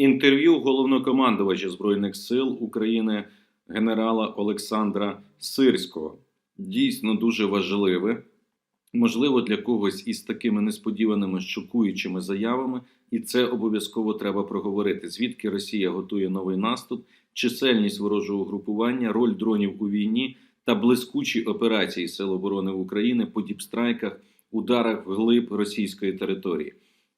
Інтерв'ю головнокомандувача Збройних сил України генерала Олександра Сирського дійсно дуже важливе, можливо, для когось із такими несподіваними шокуючими заявами, і це обов'язково треба проговорити. Звідки Росія готує новий наступ, чисельність ворожого групування, роль дронів у війні та блискучі операції Сил оборони України по діпстрайках, ударах вглиб російської території.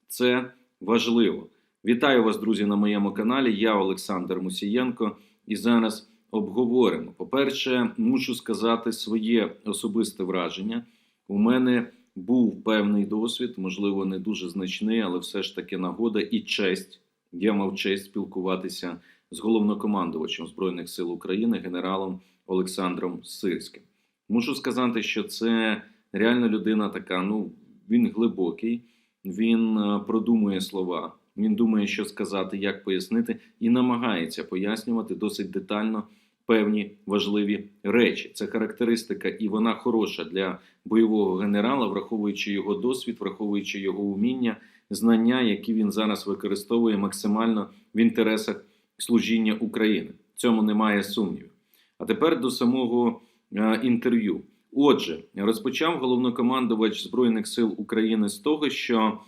Це важливо. Вітаю вас, друзі, на моєму каналі. Я Олександр Мусієнко, і зараз обговоримо. По-перше, мушу сказати своє особисте враження. У мене був певний досвід, можливо, не дуже значний, але все ж таки нагода і честь. Я мав честь спілкуватися з головнокомандувачем Збройних сил України, генералом Олександром Сирським. Мушу сказати, що це реально людина така. Ну він глибокий, він е, продумує слова. Він думає, що сказати, як пояснити, і намагається пояснювати досить детально певні важливі речі. Це характеристика, і вона хороша для бойового генерала, враховуючи його досвід, враховуючи його уміння, знання, які він зараз використовує максимально в інтересах служіння України. В цьому немає сумнівів. А тепер до самого е, інтерв'ю. Отже, розпочав головнокомандувач Збройних сил України з того, що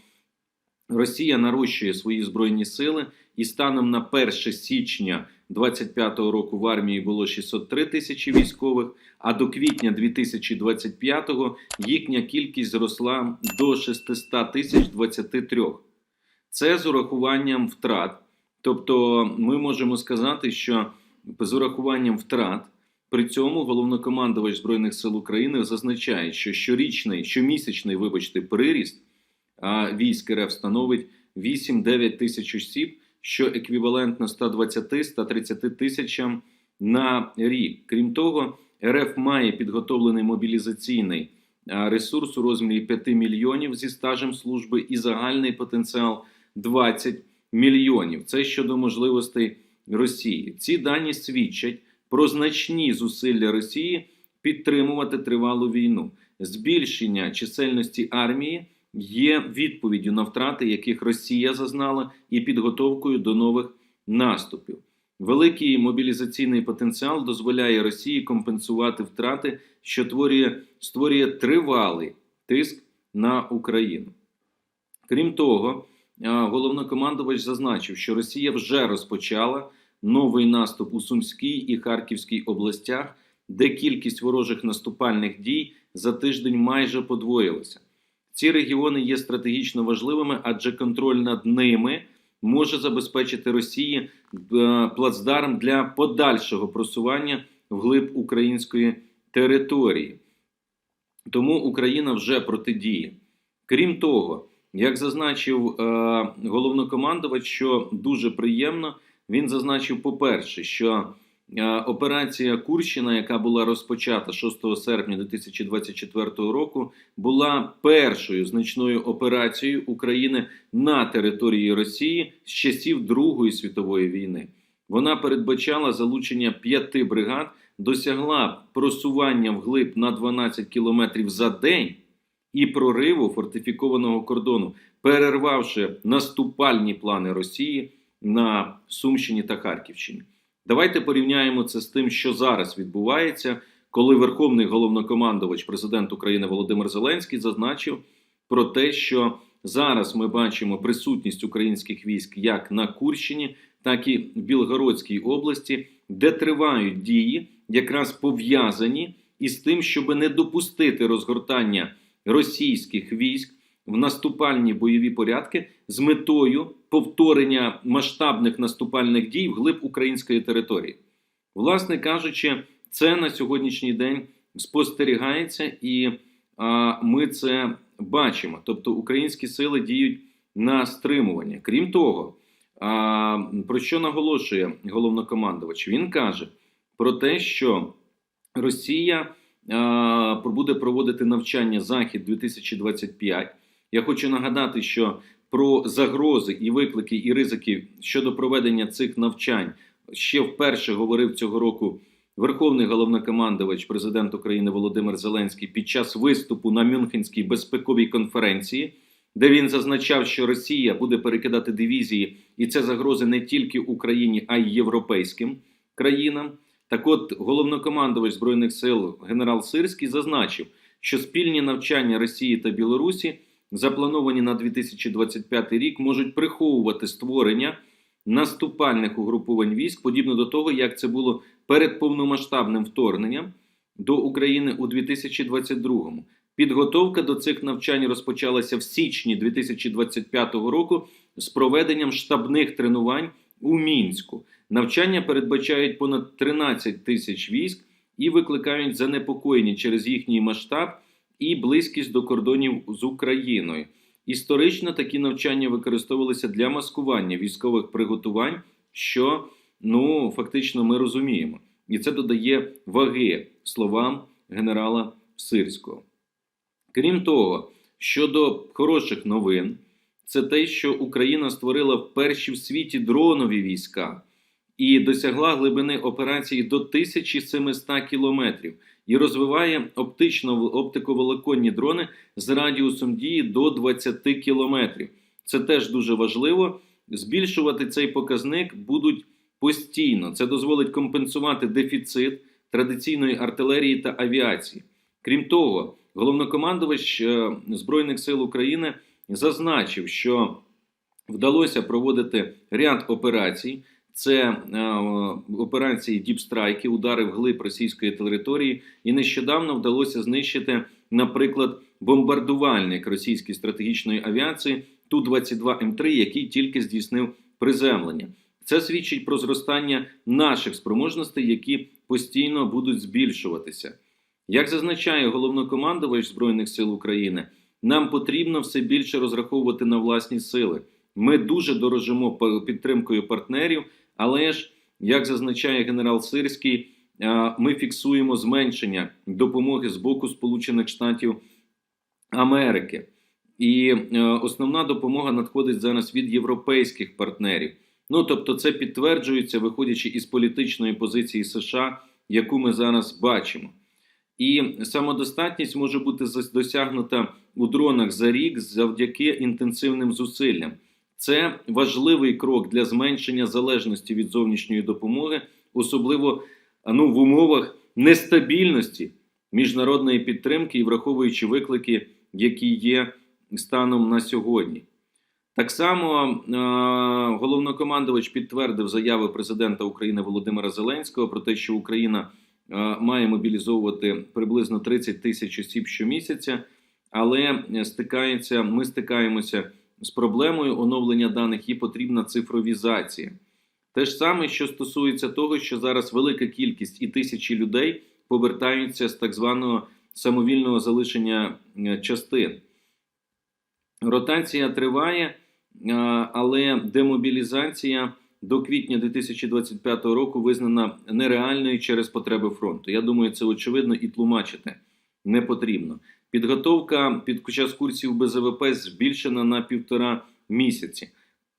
Росія нарощує свої збройні сили, і станом на 1 січня 25-го року в армії було 603 тисячі військових, а до квітня 2025-го їхня кількість зросла до 600 тисяч 23. Це з урахуванням втрат. Тобто, ми можемо сказати, що з урахуванням втрат. При цьому головнокомандувач Збройних сил України зазначає, що щорічний, щомісячний, вибачте, приріст військ РФ становить 8-9 тисяч осіб, що еквівалентно 120-130 тисячам на рік. Крім того, РФ має підготовлений мобілізаційний ресурс у розмірі 5 мільйонів зі стажем служби і загальний потенціал 20 мільйонів. Це щодо можливостей Росії. Ці дані свідчать про значні зусилля Росії підтримувати тривалу війну, збільшення чисельності армії є відповіддю на втрати, яких Росія зазнала, і підготовкою до нових наступів. Великий мобілізаційний потенціал дозволяє Росії компенсувати втрати, що творює, створює тривалий тиск на Україну. Крім того, головнокомандувач зазначив, що Росія вже розпочала новий наступ у Сумській і Харківській областях, де кількість ворожих наступальних дій за тиждень майже подвоїлася. Ці регіони є стратегічно важливими, адже контроль над ними може забезпечити Росії е, плацдарм для подальшого просування вглиб української території. Тому Україна вже протидіє. Крім того, як зазначив е, головнокомандувач, що дуже приємно, він зазначив, по-перше, що операція Курщина, яка була розпочата 6 серпня 2024 року, була першою значною операцією України на території Росії з часів Другої світової війни. Вона передбачала залучення п'яти бригад, досягла просування вглиб на 12 кілометрів за день і прориву фортифікованого кордону, перервавши наступальні плани Росії на Сумщині та Харківщині. Давайте порівняємо це з тим, що зараз відбувається, коли Верховний головнокомандувач, президент України Володимир Зеленський, зазначив про те, що зараз ми бачимо присутність українських військ як на Курщині, так і в Білгородській області, де тривають дії, якраз пов'язані із тим, щоб не допустити розгортання російських військ в наступальні бойові порядки з метою повторення масштабних наступальних дій вглиб української території. Власне кажучи, це на сьогоднішній день спостерігається, і а, ми це бачимо. Тобто українські сили діють на стримування. Крім того, а, про що наголошує головнокомандувач? Він каже про те, що Росія а, буде проводити навчання Захід 2025. Я хочу нагадати, що про загрози і виклики і ризики щодо проведення цих навчань ще вперше говорив цього року Верховний головнокомандувач президент України Володимир Зеленський під час виступу на Мюнхенській безпековій конференції, де він зазначав, що Росія буде перекидати дивізії, і це загрози не тільки Україні, а й європейським країнам. Так от, головнокомандувач Збройних сил генерал Сирський зазначив, що спільні навчання Росії та Білорусі, заплановані на 2025 рік, можуть приховувати створення наступальних угрупувань військ, подібно до того, як це було перед повномасштабним вторгненням до України у 2022-му. Підготовка до цих навчань розпочалася в січні 2025 року з проведенням штабних тренувань у мінську. Навчання передбачають понад 13 тисяч військ і викликають занепокоєння через їхній масштаб і близькість до кордонів з Україною. Історично такі навчання використовувалися для маскування військових приготувань, що ну фактично ми розуміємо, і це додає ваги словам генерала Сирського. Крім того, щодо хороших новин, це те, що Україна створила перші в світі дронові війська і досягла глибини операції до 1700 кілометрів і розвиває оптично оптиковолоконні дрони з радіусом дії до 20 кілометрів. Це теж дуже важливо. Збільшувати цей показник будуть постійно. Це дозволить компенсувати дефіцит традиційної артилерії та авіації. Крім того, головнокомандувач е, Збройних сил України зазначив, що вдалося проводити ряд операцій. Це е, операції діпстрайки, удари вглиб російської території, і нещодавно вдалося знищити, наприклад, бомбардувальник російської стратегічної авіації Ту-22 М3, який тільки здійснив приземлення. Це свідчить про зростання наших спроможностей, які постійно будуть збільшуватися. Як зазначає головнокомандувач Збройних сил України, нам потрібно все більше розраховувати на власні сили. Ми дуже дорожимо підтримкою партнерів, але ж, як зазначає генерал Сирський, ми фіксуємо зменшення допомоги з боку Сполучених Штатів Америки. І е, основна допомога надходить зараз від європейських партнерів. Ну тобто, це підтверджується, виходячи із політичної позиції США, яку ми зараз бачимо. І самодостатність може бути досягнута у дронах за рік завдяки інтенсивним зусиллям. Це важливий крок для зменшення залежності від зовнішньої допомоги, особливо ну, в умовах нестабільності міжнародної підтримки і враховуючи виклики, які є станом на сьогодні. Так само е головнокомандувач підтвердив заяви президента України Володимира Зеленського про те, що Україна е має мобілізовувати приблизно 30 тисяч осіб щомісяця, але стикається, ми стикаємося з проблемою оновлення даних і потрібна цифровізація. Те ж саме, що стосується того, що зараз велика кількість і тисячі людей повертаються з так званого самовільного залишення частин. Ротація триває, але демобілізація до квітня 2025 року визнана нереальною через потреби фронту. Я думаю, це очевидно і тлумачити не потрібно. Підготовка під час курсів БЗВП збільшена на півтора місяці.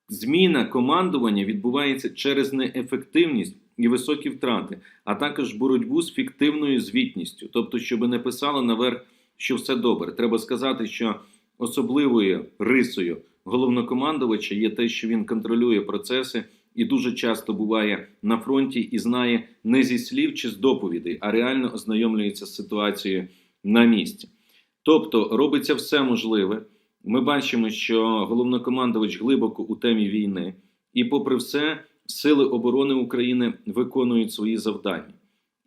Зміна командування відбувається через неефективність і високі втрати, а також боротьбу з фіктивною звітністю. Тобто, щоб не писали наверх, що все добре. Треба сказати, що особливою рисою головнокомандувача є те, що він контролює процеси і дуже часто буває на фронті і знає не зі слів чи з доповідей, а реально ознайомлюється з ситуацією на місці. Тобто робиться все можливе. Ми бачимо, що головнокомандувач глибоко у темі війни, і, попри все, сили оборони України виконують свої завдання.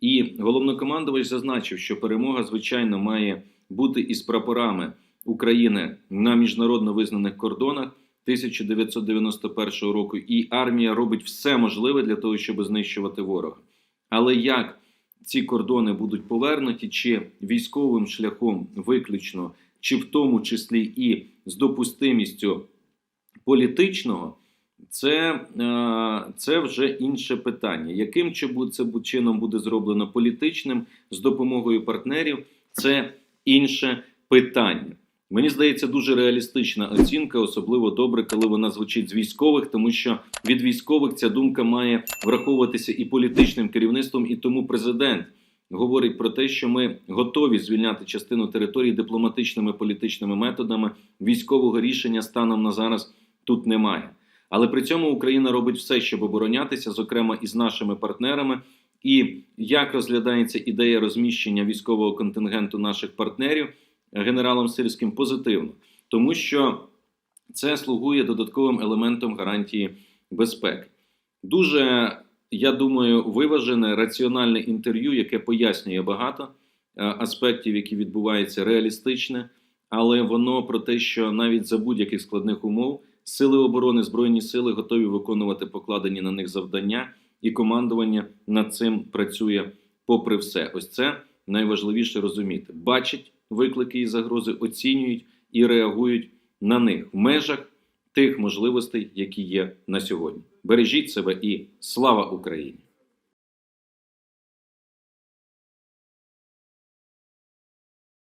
І головнокомандувач зазначив, що перемога, звичайно, має бути із прапорами України на міжнародно визнаних кордонах 1991 року. І армія робить все можливе для того, щоб знищувати ворога. Але як ці кордони будуть повернуті, чи військовим шляхом виключно, чи в тому числі і з допустимістю політичного, це е, це вже інше питання. Яким це чином буде зроблено політичним з допомогою партнерів, це інше питання. Мені здається, дуже реалістична оцінка, особливо добре, коли вона звучить з військових, тому що від військових ця думка має враховуватися і політичним керівництвом, і тому президент говорить про те, що ми готові звільняти частину території дипломатичними політичними методами. Військового рішення станом на зараз тут немає. Але при цьому Україна робить все, щоб оборонятися, зокрема із нашими партнерами. І як розглядається ідея розміщення військового контингенту наших партнерів генералом Сирським позитивно, тому що це слугує додатковим елементом гарантії безпеки. Дуже, я думаю, виважене раціональне інтерв'ю, яке пояснює багато е, аспектів, які відбуваються реалістичне, але воно про те, що навіть за будь-яких складних умов сили оборони, збройні сили готові виконувати покладені на них завдання, і командування над цим працює попри все. Ось це найважливіше розуміти. Бачать виклики і загрози, оцінюють і реагують на них в межах тих можливостей, які є на сьогодні. Бережіть себе і слава Україні!